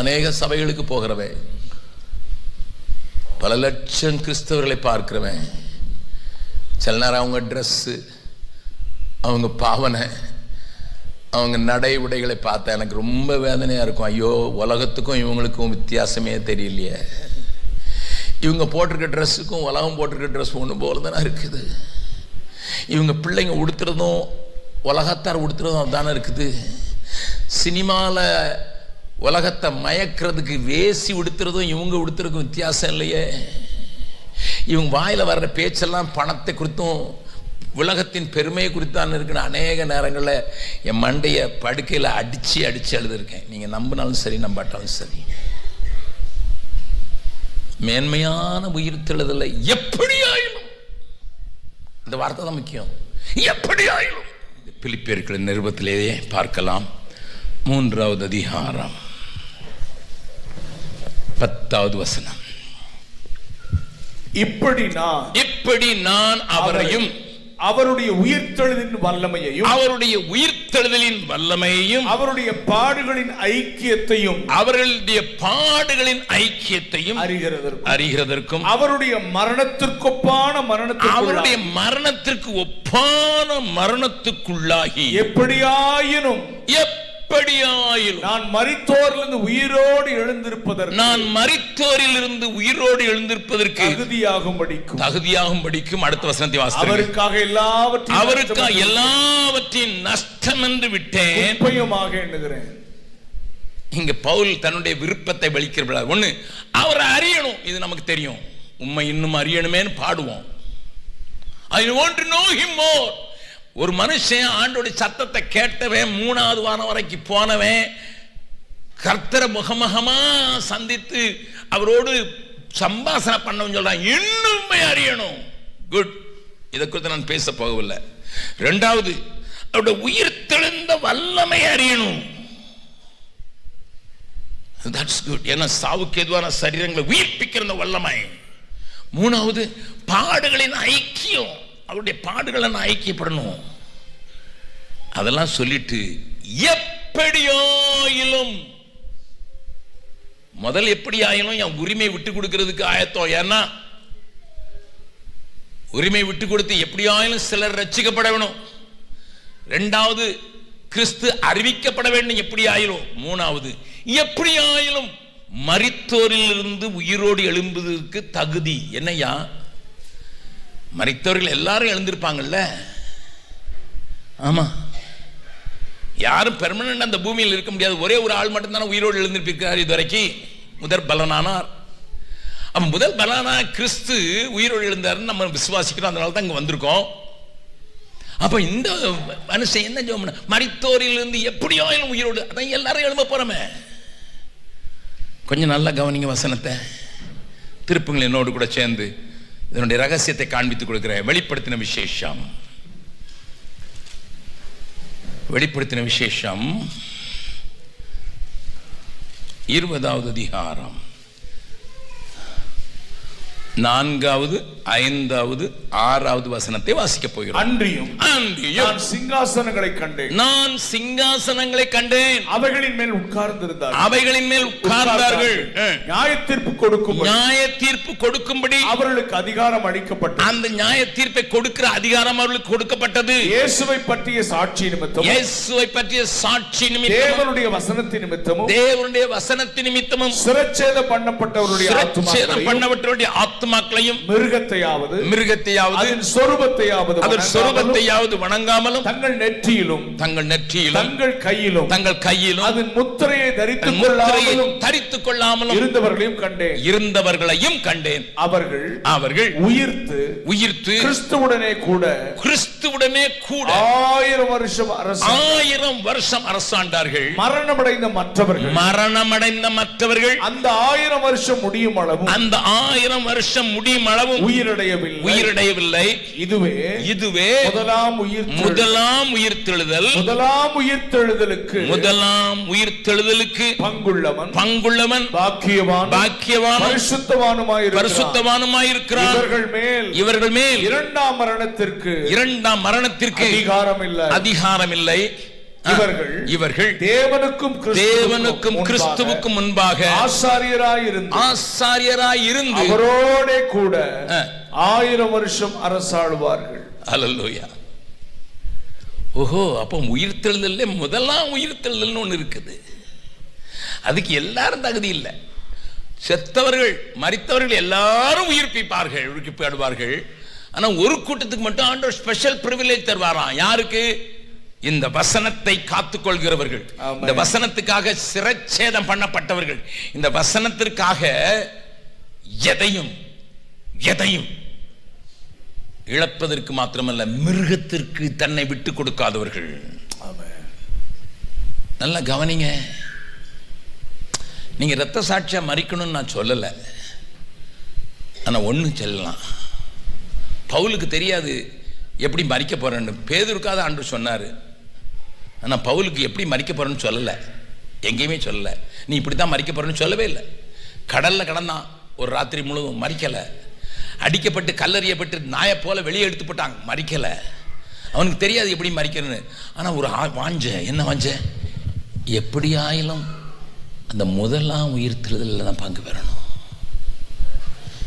அநேக சபைகளுக்கு போகிறவன். பல லட்சம் கிறிஸ்தவர்களை பார்க்கிறவன். சில நேரம் அவங்க ட்ரெஸ்ஸு அவங்க பாவனை அவங்க நடை உடைகளை பார்த்தா எனக்கு ரொம்ப வேதனையாக இருக்கும். ஐயோ உலகத்துக்கும் இவங்களுக்கும் வித்தியாசமே தெரியலையே. இவங்க போட்டிருக்க ட்ரெஸ்ஸுக்கும் உலகம் போட்டிருக்க ட்ரெஸ் ஒன்று போல தானே இருக்குது. இவங்க பிள்ளைங்க உடுத்துறதும் உலகத்தார் உடுத்துறதும் தானே இருக்குது. சினிமாவில் உலகத்தை மயக்கிறதுக்கு வேசி உடுத்துறதும் இவங்க உடுத்துறதுக்கும் வித்தியாசம் இல்லையே. இவங்க வாயில் வர்ற பேச்செல்லாம் பணத்தை குறித்தும் உலகத்தின் பெருமையை குறித்தான் இருக்கிற அநேக நேரங்களில் என் மண்டையை படுக்கையில் அடித்து அடித்து எழுதியிருக்கேன். நீங்கள் நம்பினாலும் சரி நம்பாட்டாலும் சரி. மேன்மையான உயிர் தெழுதலை எப்படி ஆயிலும் இந்த வார்த்தை தான் முக்கியம். எப்படி ஆயிலும் பிலிப்பியர்களின் நிருபத்திலேயே பார்க்கலாம். மூன்றாவது அதிகாரம். பத்தாவது வசனம். இப்படி நான் இப்படி நான் அவரையும் அவருடைய உயிர்த்தெழுதின் வல்லமையையும் அவருடைய உயிர்த்தெழுதலின் வல்லமையையும் அவருடைய பாடுகளின் ஐக்கியத்தையும் அவர்களுடைய பாடுகளின் ஐக்கியத்தையும் அறிகிறதற்கும் அறிகிறதற்கும் அவருடைய மரணத்திற்கு அவருடைய மரணத்திற்கு ஒப்பான மரணத்துக்குள்ளாகி எப்படியாயினும் எப்படியாயிலும் நான் மரித்தோரிலிருந்து உயிரோடு எழுந்திருப்பதற்கு நான் மரித்தோரில் இருந்து உயிரோடு எழுந்திருப்பதற்கு தகுதியாகும்படிக்கும். தகுதியாகும் படிக்கும் அடுத்த வசனத்தை வாசித்து அவருக்காக எல்லாவற்றையும் அவருக்கா எல்லாவற்றையும் நஷ்டம் என்று விட்டேன். உண்மையுமாக எண்ணுகிறேன். இங்க பவுல் தன்னுடைய விருப்பத்தை வெளிக்கிறப்ப ஒண்ணு அவரை அறியணும் இது நமக்கு தெரியும். உண்மை இன்னும் அறியணுமேன்னு பாடுவோம். I want to know him more. ஒரு மனுஷன் ஆண்டோட சத்தத்தை கேட்டவன் மூணாவது வாரம் வரைக்கும் போனவன் கர்த்தரை முகமுகமா சந்தித்து அவரோடு சம்பாசனை பண்ணவன் சொல்றான் இன்னும் அறியணும். குட் இதை குறித்து நான் பேச போகவில்லை. ரெண்டாவது அவருடைய உயிர் தெளிந்த வல்லமை அறியணும். தட்ஸ் குட் ஏன்னா சாவுக்கு எதுவான சரீரங்களை உயிர்ப்பிக்கிற வல்லமை. மூணாவது பாடுகளின் ஐக்கியம். அவருடைய பாடுகளை நான் ஐக்கியப்படணும். அதெல்லாம் சொல்லிட்டு எப்படியாயிலும் முதல் எப்படி ஆயிலும் என் உரிமை விட்டு கொடுக்கறதுக்கு ஆயத்தம். ஏன்னா உரிமை விட்டு கொடுத்து எப்படியாயிலும் சிலர் ரச்சிக்கப்பட வேணும். ரெண்டாவது கிறிஸ்து அறிவிக்கப்பட வேண்டும் எப்படி ஆயிரும் மூணாவது எப்படி ஆயிலும் மரித்தோரில் இருந்து உயிரோடு எழும்புவதற்கு தகுதி. என்னையா மறைத்தவர்கள் எல்லாரும் எழுந்திருப்பாங்கல்ல? ஆமா. யாரும் பெர்மனன்ட் அந்த பூமியில் இருக்க முடியாது. ஒரே ஒரு ஆள் மட்டும் தானே உயிரோடு எழுந்திருப்பிருக்கிறார் இதுவரைக்கும் முதற் பலனானார். அவன் முதல் பலனா கிறிஸ்து உயிரோடு எழுந்தாருன்னு நம்ம விசுவாசிக்கிறோம். அதனால தான் இங்கே வந்திருக்கோம். அப்போ இந்த மனுஷன் என்ன ஜோம் பண்ண? எப்படியோ எல்லாம் உயிரோடு. அதான் எல்லாரும் எழும்ப போகிறோமே கொஞ்சம் நல்லா கவனிங்க வசனத்தை. திருப்புங்கள் என்னோடு கூட சேர்ந்து. இதனுடைய ரகசியத்தை காண்பித்துக் கொடுக்கிற வெளிப்படுத்தின விசேஷம். வெளிப்படுத்தின விசேஷம் இருபதாவது அதிகாரம். நான்காவது ஐந்தாவது ஆறாவது வசனத்தை வாசிக்க போகிறோம். அன்றியும் சிங்காசனங்களை கண்டேன். நான் சிங்காசனங்களை கண்டேன். அவைகளின் மேல் உட்கார்ந்திருந்தார் அவைகளின் மேல் உட்கார்ந்தார்கள். நியாய தீர்ப்பு கொடுக்கும் நியாய தீர்ப்பு கொடுக்கும்படி. அவர்களுக்கு அதிகாரம் அளிக்கப்பட்டது. அந்த நியாய தீர்ப்பை கொடுக்கிற அதிகாரம் அவர்களுக்கு கொடுக்கப்பட்டது. இயேசுவை பற்றிய சாட்சி நிமித்தம் இயேசுவை பற்றிய சாட்சி நிமித்தமும் தேவனுடைய வசனத்தின் நிமித்தமும் தேவனுடைய வசனத்து நிமித்தமும் சிரச்சேதம் பண்ணப்பட்டவருடைய சிரச்சேதம் ஆத்துமாக்களையும் பண்ணவர்களுடைய ஆத்மாக்களையும் மிருகத்தையாவது மிருகத்தையாவது அதன் சொரூபத்தையாவது அதன் சொரூபத்தையாவது வணங்காமலும் தங்கள் நெற்றியிலும் தங்கள் நெற்றியிலும் தங்கள் கையிலும் தங்கள் கையிலும் அதன் முத்திரையை முத்திரையை கொள்ளாமலும் தரித்துக் கொள்ளாமலும் இருந்தவர்களையும் கண்டேன். இருந்தவர்களையும் கண்டேன். அவர்கள் அவர்கள் உயிர்த்து உயிர்த்து கிறிஸ்துவுடனே கூட கிறிஸ்துவுடனே கூட ஆயிரம் வருஷம் அரசு ஆயிரம் வருஷம் அரசாண்டார்கள். மரணமடைந்த மற்றவர்கள் மரணமடைந்த மற்றவர்கள் அந்த ஆயிரம் வருஷம் முடியும் அளவும் அந்த ஆயிரம் வருஷம் முடியும் அளவும் உயிரடையவில்லை. உயிரிடையவில்லை. இதுவே இதுவே முதலாம் உயிர் முதலாம் உயிர்த்தெழுதல் முதலாம் உயிர்த்தெழுதலுக்கு முதலாம் உயிர்த்தெழுதலுக்கு பங்குள்ளவன் பங்குள்ளவன் பாக்கியவான் பாக்கியவானும் பரிசுத்தவானுமாய் பரிசுத்தவானுமாயிருக்கிறான். இவர்கள் மேல் இவர்கள் மேல் இரண்டாம் மரணத்திற்கு இரண்டாம் மரணத்திற்கு அதிகாரம் இல்லை அதிகாரம் இல்லை இவர்கள் இவர்கள் தேவனுக்கும் தேவனுக்கும் கிறிஸ்துவுக்கும் முன்பாக ஆசாரியராய் இருந்து ஆசாரியராய் இருந்து அவரோட கூட. ஆயிரம் வருஷம் அரசாளுவார்கள். அல்லேலூயா. ஓஹோ அப்போ உயிர்த்தெழுதல்ல முதலாம் உயிர்த்தெழுதல்னு ஒன்று இருக்குது. அதுக்கு எல்லாரும் தகுதி இல்லை. செத்தவர்கள் மரித்தவர்கள் எல்லாரும் உயிர்ப்பிப்பார்கள் உயிர்ப்பிப்பாடுவார்கள் ஆனா ஒரு கூட்டத்துக்கு மட்டும் ஆண்டவர் ஸ்பெஷல் பிரிவிலேஜ் தருவாராம். யாருக்கு? இந்த வசனத்தை காத்துக்கொள்கிறவர்கள். இந்த வசனத்துக்காக சிரச்சேதம் பண்ணப்பட்டவர்கள் இந்த வசனத்திற்காக எதையும் எதையும் இழப்பதற்கு மாத்திரமல்ல மிருகத்திற்கு தன்னை விட்டு கொடுக்காதவர்கள். நல்லா கவனிங்க. நீங்க ரத்த சாட்சியா மறிக்கணும்னு நான் சொல்லலை. ஆனா ஒண்ணு சொல்லலாம். பவுலுக்கு தெரியாது எப்படி மறிக்க போறேன்னு. பேதுருக்காத ஆண்டு சொன்னாரு. ஆனால் பவுலுக்கு எப்படி மறிக்க போகிறேன்னு சொல்லலை. எங்கேயுமே சொல்லலை. நீ இப்படி தான் மறிக்க போகிறேன்னு சொல்லவே இல்லை. கடலில் கடந்தான். ஒரு ராத்திரி முழுவதும் மறிக்கலை. அடிக்கப்பட்டு கல்லறியப்பட்டு நாயை போல வெளியே எடுத்து போட்டாங்க மறிக்கலை. அவனுக்கு தெரியாது எப்படி மறிக்கிறேன்னு ஆனால் ஒரு ஆ- வாஞ்ச. என்ன வாஞ்ச? எப்படி ஆயிலும் அந்த முதலாம் உயிர்த்தெழுதலில் தான் பங்கு பெறணும்.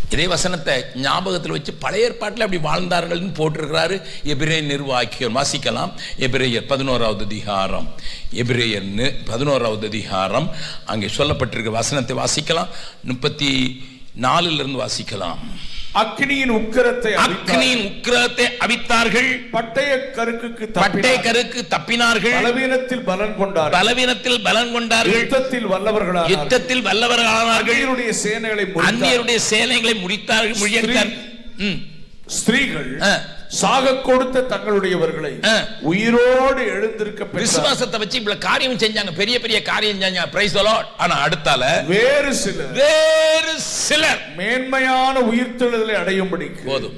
இதே வசனத்தை ஞாபகத்தில் வச்சு பழைய ஏற்பாட்டில் அப்படி வாழ்ந்தார்கள்னு போட்டிருக்கிறாரு எபிரேயர் நிர்வாகிகள். வாசிக்கலாம். எபிரேயர் பதினோராவது அதிகாரம். எபிரேயர் பதினோராவது அதிகாரம். அங்கே சொல்லப்பட்டிருக்க வசனத்தை வாசிக்கலாம். முப்பத்தி நாலுலேருந்து வாசிக்கலாம். அக்னியின் உக்கிரத்தை. அக்னியின் உக்கிரத்தை அவித்தார்கள். பட்டய கருக்குக்கு பட்டை தப்பினார். கருக்கு தப்பினார்கள். பலவீனத்தில் பலன் கொண்டார். பலவீனத்தில் பலன் கொண்டார்கள். யுத்தத்தில் வல்லவர்களானார். யுத்தத்தில் வல்லவர்களானார்கள். அந்நியருடைய சேனைகளை. அந்நியருடைய சேனைகளை முடித்தார்கள் முழியடித்தார் ம். ஸ்திரீகள். சாக கொடுத்த தங்களுடையவர்களை. உயிரோடு எழுந்திருக்க. விசுவாசத்தை வச்சு இவ்வளவு காரியம் செஞ்சாங்க. பெரிய பெரிய காரியம் செஞ்சாங்க. பிரைஸ் ஆனா அடுத்தால வேறு சிலர் வேறு சிலர் மேன்மையான உயிர்த்தெழுதலை அடையும்படிக்கு போதும்.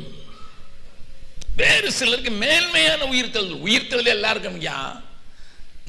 வேறு சிலருக்கு மேன்மையான உயிர்த்தெழுதல். உயிர்த்தெழுதல் எல்லாருக்கும் ஐயா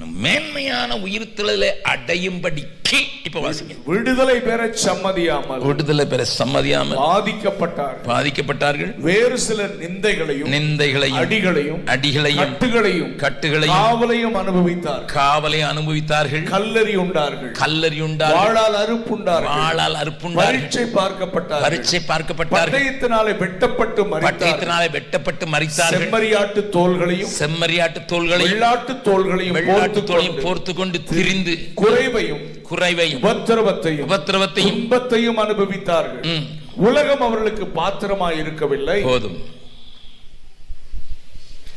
மேன்மையான உயிர்த்தெழுதலை அடையும்படிக்கு இப்ப வாசிங்க. விடுதலை பெற சம்மதியாமல் விடுதலை பெற சம்மதியாமல் பாதிக்கப்பட்டார்கள். பாதிக்கப்பட்டார்கள். வேறு சிலர் நிந்தைகளையும் நிந்தைகளையும் அடிகளையும் அடிகளையும் கட்டுகளையும் கட்டுகளையும் காவலையும் அனுபவித்தார்கள். காவலை அனுபவித்தார்கள். கல்லறி உண்டார்கள். கல்லறி உண்டார்கள். வாளால் அறுப்புண்டார்கள். வாளால் அறுப்புண்டார்கள். பரீட்சை பார்க்கப்பட்டார்கள். பரீட்சை பார்க்கப்பட்டார்கள். பட்டயத்தினாலே வெட்டப்பட்டு பட்டயத்தினாலே வெட்டப்பட்டு மறித்தார்கள். செம்மறியாட்டு தோள்களையும் செம்மறியாட்டு தோள்களையும் வெள்ளாட்டு தோள்களையும் கொண்டு போர்த்து கொண்டு திரிந்து குறைவையும் குறைவையும் உபத்திரவத்தையும் உபத்திரவத்தையும் துன்பத்தையும் அனுபவித்தார்கள். உலகம் அவர்களுக்கு பாத்திரமாய் இருக்கவில்லை. போதும்.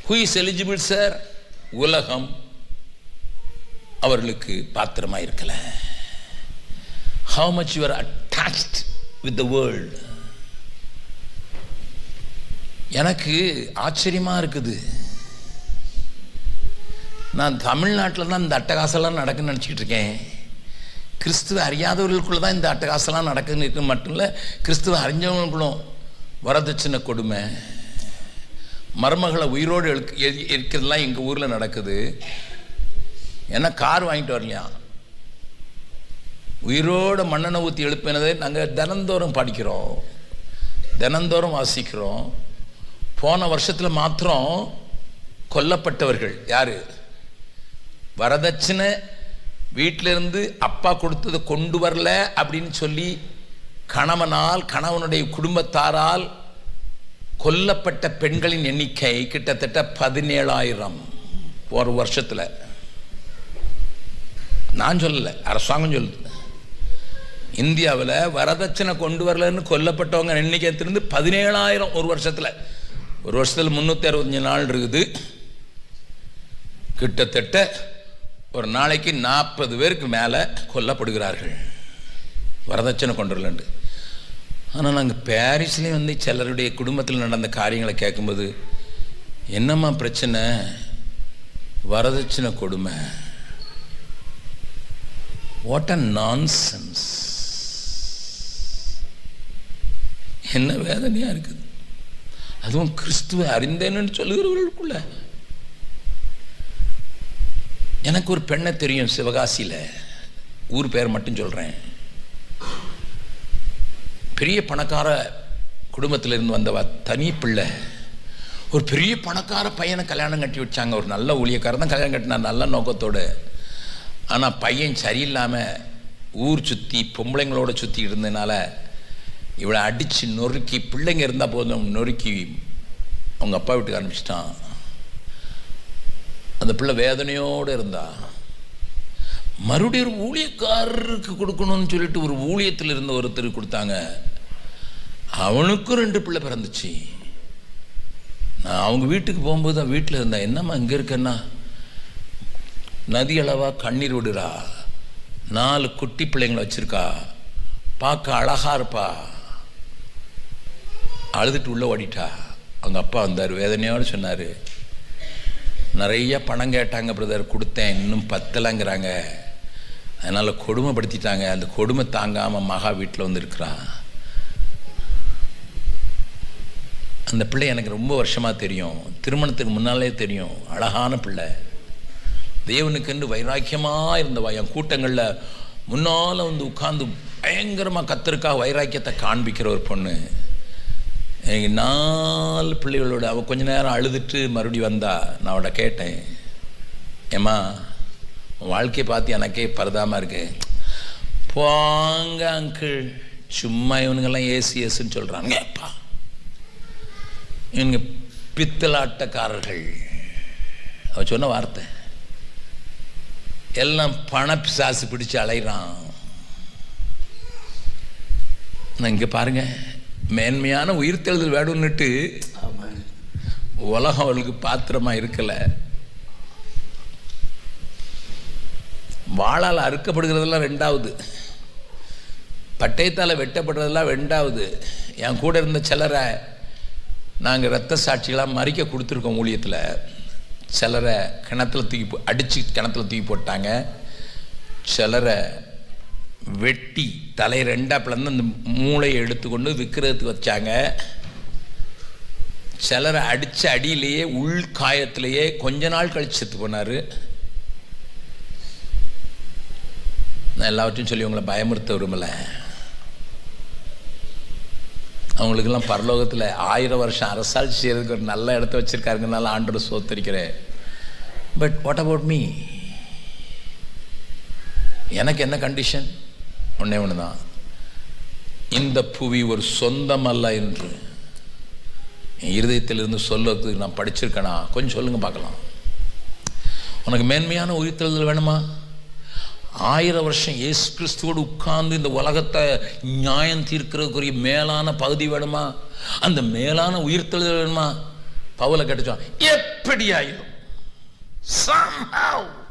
ஹூ இஸ் எலிஜிபிள் சார் உலகம் அவர்களுக்கு பாத்திரமா இருக்கல. How much you're attached with the world எனக்கு ஆச்சரியமா இருக்குது. நான் தமிழ்நாட்டில் தான் இந்த அட்டகாசம்லாம் நடக்குன்னு நினச்சிக்கிட்டு இருக்கேன். கிறிஸ்துவ அறியாதவர்களுக்குள்ள தான் இந்த அட்டகாசம்லாம் நடக்குன்னு இருக்கு. மட்டும் இல்லை கிறிஸ்துவ அறிஞ்சவங்களுக்குள்ளும் வரதட்சணை கொடுமை. மருமகளை உயிரோடு எழு எரி- எரிக்கிறதுலாம் எங்கள் ஊரில் நடக்குது. ஏன்னா கார் வாங்கிட்டு வரலையா? உயிரோட மண்ணெண்ணை ஊற்றி எழுப்பினதை நாங்கள் தினந்தோறும் படிக்கிறோம். தினந்தோறும் வாசிக்கிறோம். போன வருஷத்தில் மாத்திரம் கொல்லப்பட்டவர்கள் யார்? வரதட்சணை வீட்டிலிருந்து அப்பா கொடுத்ததை கொண்டு வரல அப்படின்னு சொல்லி கணவனால் கணவனுடைய குடும்பத்தாரால் கொல்லப்பட்ட பெண்களின் எண்ணிக்கை கிட்டத்தட்ட பதினேழாயிரம் ஒரு வருஷத்தில். நான் சொல்லலை அரசாங்கம் சொல்லுது. இந்தியாவில் வரதட்சணை கொண்டு வரலன்னு கொல்லப்பட்டவங்க எண்ணிக்கை திருந்து பதினேழாயிரம் ஒரு வருஷத்தில். ஒரு வருஷத்தில் முந்நூற்றி அறுபத்தஞ்சு நாள் இருக்குது. கிட்டத்தட்ட ஒரு நாளைக்கு நாற்பது பேருக்கு மேலே கொல்லப்படுகிறார்கள். வரதட்சணை கொண்டு ஆனால் நாங்கள் பாரிஸ்லேயும் வந்து சிலருடைய குடும்பத்தில் நடந்த காரியங்களை கேட்கும்போது என்னம்மா பிரச்சனை? வரதட்சணை கொடுமை. வாட் அ நான்சென்ஸ் என்ன வேதனையாக இருக்குது. அதுவும் கிறிஸ்துவ அறிந்தேன்னு சொல்லுகிறவர்களுக்குள்ள. எனக்கு ஒரு பெண்ணை தெரியும் சிவகாசியில். ஊர் பேர் மட்டும் சொல்கிறேன் பெரிய பணக்கார குடும்பத்தில் இருந்து வந்தவ தனி பிள்ளை. ஒரு பெரிய பணக்கார பையனை கல்யாணம் கட்டி வச்சாங்க. ஒரு நல்ல ஊழியக்காரன் தான் கல்யாணம் கட்டினார் நல்ல நோக்கத்தோடு. ஆனால் பையன் சரியில்லாமல் ஊர் சுற்றி பொம்பளைங்களோட சுற்றி இருந்ததுனால இவளை அடித்து நொறுக்கி பிள்ளைங்க இருந்தால் போதும் நொறுக்கி அவங்க அப்பா வீட்டுக்கு அனுப்பிச்சிட்டான் அந்த பிள்ளை வேதனையோடு இருந்தா மறுபடியும் ஒரு ஊழியக்காரருக்கு கொடுக்கணும்னு சொல்லிட்டு ஒரு ஊழியத்தில் இருந்த ஒருத்தர் கொடுத்தாங்க. அவனுக்கும் ரெண்டு பிள்ளை பிறந்துச்சு. நான் அவங்க வீட்டுக்கு போகும்போது தான் வீட்டில் இருந்தேன் என்னம்மா இங்கே இருக்கேன்னா? நதி அளவா கண்ணீர் விடுறா. நாலு குட்டி பிள்ளைங்களை வச்சுருக்கா. பார்க்க அழகா இருப்பா. அழுதுட்டு உள்ளே ஓடிட்டா. அவங்க அப்பா வந்தார் வேதனையோடு சொன்னார் நிறைய பணம் கேட்டாங்க பிரதர் கொடுத்தேன். இன்னும் பத்தலைங்கிறாங்க. அதனால் கொடுமைப்படுத்திட்டாங்க. அந்த கொடுமை தாங்காமல் மகா வீட்டில் வந்து இருக்கிறான் அந்த பிள்ளை எனக்கு ரொம்ப வருஷமாக தெரியும். திருமணத்துக்கு முன்னாலே தெரியும். அழகான பிள்ளை. தேவனுக்கென்று வைராக்கியமாக இருந்தவா என் கூட்டங்களில் முன்னால் வந்து உட்காந்து பயங்கரமாக கத்தருக்காக வைராக்கியத்தை காண்பிக்கிற ஒரு பொண்ணு. எனக்கு நாலு பிள்ளைகளோட அவள் கொஞ்ச நேரம் அழுதுட்டு மறுபடி வந்தா நான் அவட கேட்டேன். ஏம்மா உன் வாழ்க்கையை பார்த்து எனக்கே பரதாமல் இருக்கு. போங்க அங்கிள் சும்மா இவனுங்கெல்லாம் ஏசி ஏசுன்னு சொல்கிறாங்க ஏப்பா. இவனுங்க பித்தலாட்டக்காரர்கள். அவ சொன்ன வார்த்தை. எல்லாம் பண பிசாசு பிடிச்சு அலைகிறான் நான் இங்கே பாருங்கள் மேன்மையான உயிர்த்தெழுதல் வேணும்னுட்டு உலகம் அவளுக்கு பாத்திரமா இருக்கல. வாளால் அறுக்கப்படுகிறதெல்லாம் ரெண்டாவது. பட்டயத்தால் வெட்டப்படுறதெல்லாம் ரெண்டாவது. என் கூட இருந்த சிலரை நாங்கள் ரத்த சாட்சிகளாக மறிக்க கொடுத்துருக்கோம் ஊழியத்தில். சிலரை கிணத்துல தூக்கி அடித்து கிணத்துல தூக்கி போட்டாங்க. சிலரை வெட்டி தலை ரெண்டா பிளந்து அந்த மூளையை எடுத்துக்கொண்டு விற்கிறதுக்கு வச்சாங்க. சிலரை அடித்த அடியிலேயே உள் காயத்திலேயே கொஞ்ச நாள் கழிச்சு செத்து போனார். நான் எல்லாவற்றையும் சொல்லி உங்களை பயமுறுத்த விரும்பலை. அவங்களுக்கெல்லாம் பரலோகத்தில் ஆயிரம் வருஷம் அரசாட்சி செய்கிறதுக்கு ஒரு நல்ல இடத்த வச்சுருக்காருங்கனால ஆண்டோட சோத்தரிக்கிறேன். பட் வாட் அபவுட் மீ எனக்கு என்ன கண்டிஷன் ஒன்றே ஒன்று தான் இந்த புவி ஒரு சொந்தம் அல்ல என்று. என் இருதயத்திலிருந்து சொல்லுறதுக்கு நான் படிச்சிருக்கேனா? கொஞ்சம் சொல்லுங்க பார்க்கலாம். உனக்கு மேன்மையான உயிர்த்தெழுதல் வேணுமா? ஆயிரம் வருஷம் இயேசு கிறிஸ்துவோடு உட்கார்ந்து இந்த உலகத்தை நியாயம் தீர்க்கிறதுக்குரிய மேலான பகுதி வேணுமா? அந்த மேலான உயிர்த்தெழுதல் வேணுமா? பவுல கேட்டுச்சோம் எப்படி ஆயிரும் somehow.